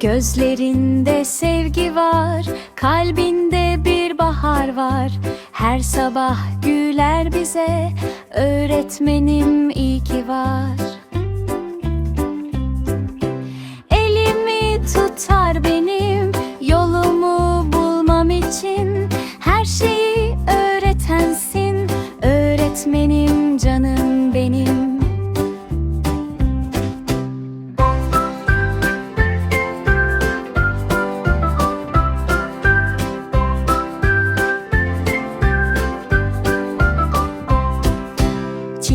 Gözlerinde sevgi var, kalbinde bir bahar var. Her sabah güler bize, öğretmenim iyi ki var. Elimi tutar benim, yolumu bulmam için. Her şeyi öğretensin, öğretmenim canım benim.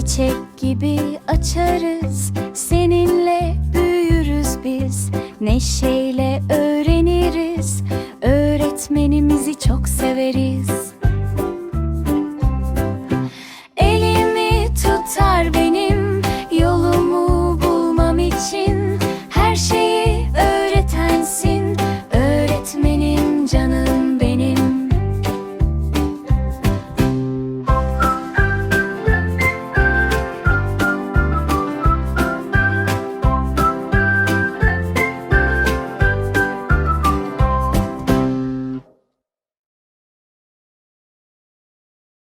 Çiçek gibi açarız. Seninle büyürüz biz. Neşeyle öğreniriz. Öğretmenimizi çok